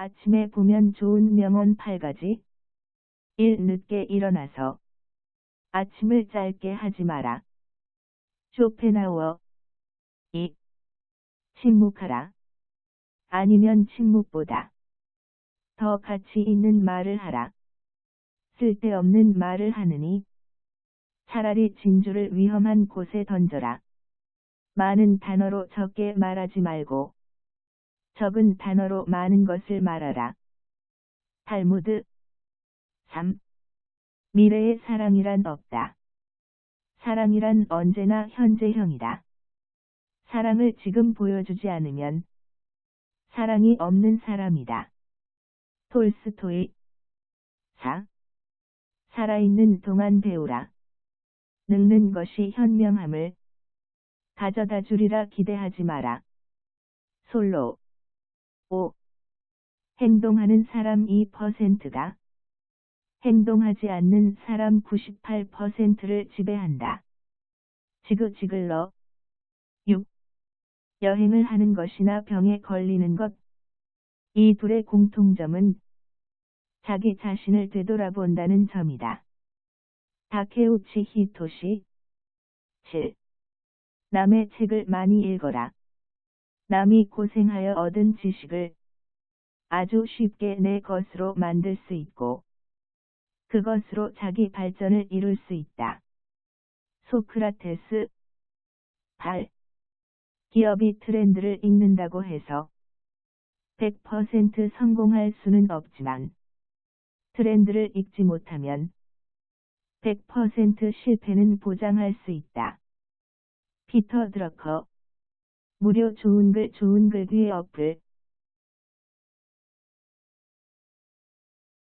아침에 보면 좋은 명언 8가지. 1. 늦게 일어나서 아침을 짧게 하지 마라. 쇼펜하우어 2. 침묵하라. 아니면 침묵보다 더 가치 있는 말을 하라. 쓸데없는 말을 하느니 차라리 진주를 위험한 곳에 던져라. 많은 단어로 적게 말하지 말고 적은 단어로 많은 것을 말하라. 탈무드 3. 미래의 사랑이란 없다. 사랑이란 언제나 현재형이다. 사랑을 지금 보여주지 않으면 사랑이 없는 사람이다. 톨스토이 4. 살아있는 동안 배우라. 늙는 것이 현명함을 가져다 주리라 기대하지 마라. 솔로 5. 행동하는 사람 2%가 행동하지 않는 사람 98%를 지배한다. 지그지글러 6. 여행을 하는 것이나 병에 걸리는 것. 이 둘의 공통점은 자기 자신을 되돌아본다는 점이다. 다케우치 히토시 7. 남의 책을 많이 읽어라. 남이 고생하여 얻은 지식을 아주 쉽게 내 것으로 만들 수 있고 그것으로 자기 발전을 이룰 수 있다. 소크라테스 8. 기업이 트렌드를 읽는다고 해서 100% 성공할 수는 없지만 트렌드를 읽지 못하면 100% 실패는 보장할 수 있다. 피터 드러커 무료 좋은 글 좋은 글 뒤에 어플